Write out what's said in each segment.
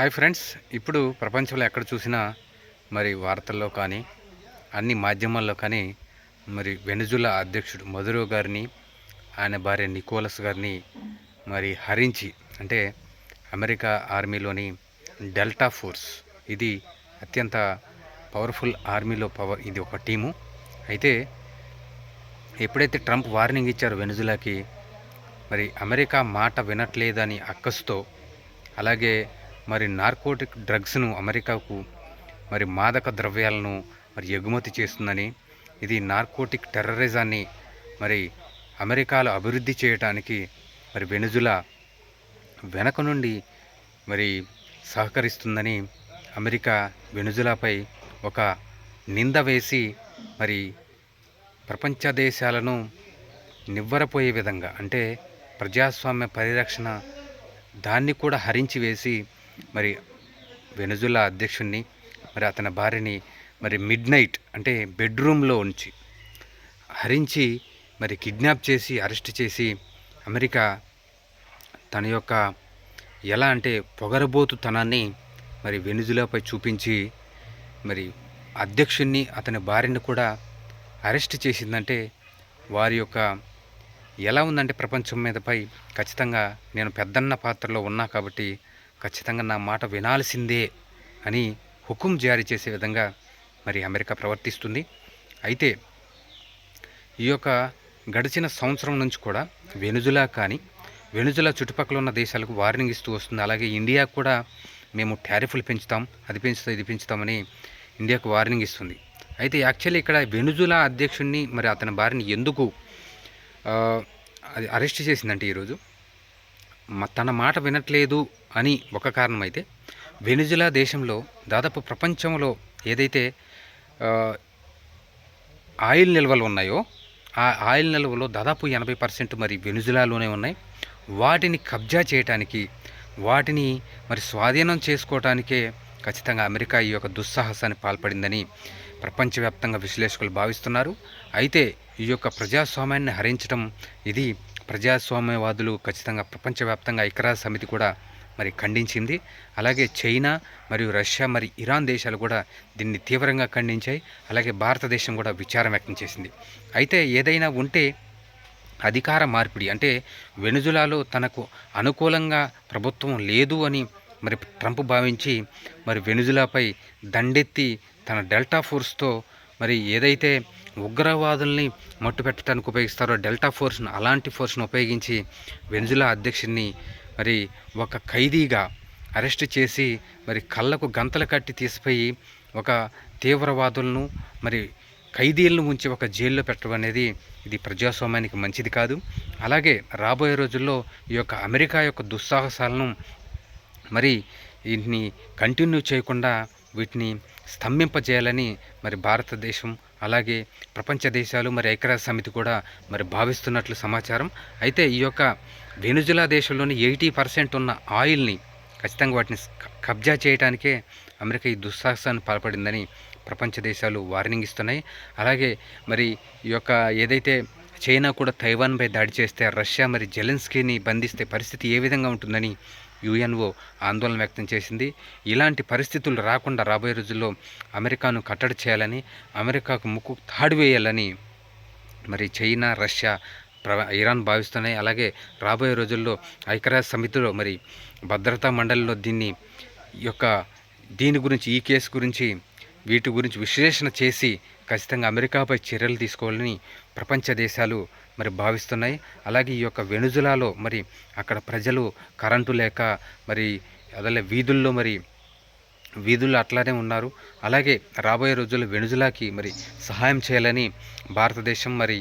Hi friends ఇప్పుడు ప్రపంచంలో ఎక్కడ చూసినా మరి వార్తల్లో కానీ అన్ని మాధ్యమాల్లో కానీ మరి వెనుజులా అధ్యక్షుడు మధురో గారిని ఆయన భార్య నికోలస్ గారిని మరి హరించి అంటే అమెరికా ఆర్మీలోని డెల్టా ఫోర్స్ ఇది అత్యంత పవర్ఫుల్ ఆర్మీలో పవర్ ఇది ఒక టీము. అయితే ఎప్పుడైతే ట్రంప్ వార్నింగ్ ఇచ్చారో వెనుజులాకి మరి అమెరికా మాట వినట్లేదని అక్కస్తో అలాగే మరి నార్కోటిక్ డ్రగ్స్ను అమెరికాకు మరి మాదక ద్రవ్యాలను మరి ఎగుమతి చేస్తుందని ఇది నార్కోటిక్ టెర్రరిజాన్ని మరి అమెరికాలో అభివృద్ధి చేయడానికి మరి వెనుజులా వెనక నుండి మరి సహకరిస్తుందని అమెరికా వెనుజులాపై ఒక నింద వేసి మరి ప్రపంచ దేశాలను నివ్వరపోయే విధంగా అంటే ప్రజాస్వామ్య పరిరక్షణ దాన్ని కూడా హరించి వేసి మరి వెనుజులా అధ్యక్షుడిని మరి అతని భార్యని మరి మిడ్ నైట్ అంటే బెడ్రూమ్లో ఉంచి హరించి మరి కిడ్నాప్ చేసి అరెస్ట్ చేసి అమెరికా తన యొక్క ఎలా అంటే పొగరబోతుతనాన్ని మరి వెనుజులాపై చూపించి మరి అధ్యక్షుణ్ణి అతని భార్యని కూడా అరెస్ట్ చేసిందంటే వారి యొక్క ఎలా ఉందంటే ప్రపంచం మీదపై ఖచ్చితంగా నేను పెద్దన్న పాత్రలో ఉన్నా కాబట్టి ఖచ్చితంగా నా మాట వినాల్సిందే అని హుకుం జారీ చేసే విధంగా మరి అమెరికా ప్రవర్తిస్తుంది. అయితే ఈ యొక్క గడిచిన సంవత్సరం నుంచి కూడా వెనుజులా కానీ వెనుజులా చుట్టుపక్కల ఉన్న దేశాలకు వార్నింగ్ ఇస్తూ వస్తుంది. అలాగే ఇండియా కూడా మేము టారిఫ్లు పెంచుతాం అది పెంచుతాం ఇది పెంచుతామని ఇండియాకు వార్నింగ్ ఇస్తుంది. అయితే యాక్చువల్లీ ఇక్కడ వెనుజులా అధ్యక్షుడిని మరి అతని భార్యని ఎందుకు అది అరెస్ట్ చేసిందంటే ఈరోజు తన మాట వినట్లేదు అని ఒక కారణం అయితే వెనుజులా దేశంలో దాదాపు ప్రపంచంలో ఏదైతే ఆయిల్ నిల్వలు ఉన్నాయో ఆ ఆయిల్ నిల్వలో దాదాపు ఎనభై పర్సెంట్ మరి వెనుజులాలోనే ఉన్నాయి. వాటిని కబ్జా చేయటానికి వాటిని మరి స్వాధీనం చేసుకోవటానికే ఖచ్చితంగా అమెరికా ఈ యొక్క దుస్సాహసాన్ని పాల్పడిందని ప్రపంచవ్యాప్తంగా విశ్లేషకులు భావిస్తున్నారు. అయితే ఈ యొక్క ప్రజాస్వామ్యాన్ని హరించడం ఇది ప్రజాస్వామ్యవాదులు ఖచ్చితంగా ప్రపంచవ్యాప్తంగా ఐక్యరాజ్య సమితి కూడా మరి ఖండించింది. అలాగే చైనా మరియు రష్యా మరి ఇరాన్ దేశాలు కూడా దీన్ని తీవ్రంగా ఖండించాయి. అలాగే భారతదేశం కూడా విచారం వ్యక్తం చేసింది. అయితే ఏదైనా ఉంటే అధికార మార్పిడి అంటే వెనుజులాలో తనకు అనుకూలంగా ప్రభుత్వం లేదు అని మరి ట్రంప్ భావించి మరి వెనుజులాపై దండెత్తి తన డెల్టా ఫోర్స్తో మరి ఏదైతే ఉగ్రవాదుల్ని మట్టుపెట్టడానికి ఉపయోగిస్తారో డెల్టా ఫోర్స్ను అలాంటి ఫోర్స్ను ఉపయోగించి వెనుజులా అధ్యక్షుడిని మరి ఒక ఖైదీగా అరెస్ట్ చేసి మరి కళ్ళకు గంతలు కట్టి తీసిపోయి ఒక తీవ్రవాదులను మరి ఖైదీలను ఉంచి ఒక జైల్లో పెట్టడం అనేది ఇది ప్రజాస్వామ్యానికి మంచిది కాదు. అలాగే రాబోయే రోజుల్లో ఈ యొక్క అమెరికా యొక్క దుస్సాహసాలను మరి వీటిని కంటిన్యూ చేయకుండా వీటిని స్తంభింపజేయాలని మరి భారతదేశం అలాగే ప్రపంచ దేశాలు మరి ఐక్యరాజ్య సమితి కూడా మరి భావిస్తున్నట్లు సమాచారం. అయితే ఈ యొక్క వెనుజులా దేశంలోని ఎయిటీ పర్సెంట్ ఉన్న ఆయిల్ని ఖచ్చితంగా వాటిని కబ్జా చేయడానికే అమెరికా ఈ దుస్సాహసాన్ని పాల్పడిందని ప్రపంచ దేశాలు వార్నింగ్ ఇస్తున్నాయి. అలాగే మరి ఈ యొక్క ఏదైతే చైనా కూడా తైవాన్పై దాడి చేస్తే రష్యా మరి జెలెన్స్కీని బంధిస్తే పరిస్థితి ఏ విధంగా ఉంటుందని యుఎన్ఓ ఆందోళన వ్యక్తం చేసింది. ఇలాంటి పరిస్థితులు రాకుండా రాబోయే రోజుల్లో అమెరికాను కట్టడి చేయాలని అమెరికాకు ముక్కు తాడు వేయాలని మరి చైనా రష్యా ప్ర ఇరాన్ భావిస్తున్నాయి. అలాగే రాబోయే రోజుల్లో ఐక్యరాజ్య సమితిలో మరి భద్రతా మండలిలో దీన్ని యొక్క దీని గురించి ఈ కేసు గురించి వీటి గురించి విశ్లేషణ చేసి ఖచ్చితంగా అమెరికాపై చర్యలు తీసుకోవాలని ప్రపంచ దేశాలు మరి భావిస్తున్నాయి. అలాగే ఈ యొక్క వెనుజులాలో మరి అక్కడ ప్రజలు కరెంటు లేక మరి అదే వీధుల్లో మరి వీధులు అట్లానే ఉన్నారు. అలాగే రాబోయే రోజుల్లో వెనుజులాకి మరి సహాయం చేయాలని భారతదేశం మరి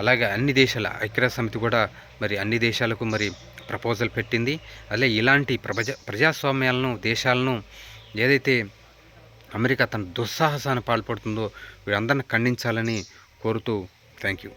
అలాగే అన్ని దేశాల ఐక్యరాజ్య సమితి కూడా మరి అన్ని దేశాలకు మరి ప్రపోజల్ పెట్టింది. అలాగే ఇలాంటి ప్రజా ప్రజాస్వామ్యాలను దేశాలను ఏదైతే అమెరికా తన దుస్సాహసాన్ని పాల్పడుతుందో వీరందరిని ఖండించాలని కోరుతూ థ్యాంక్ యూ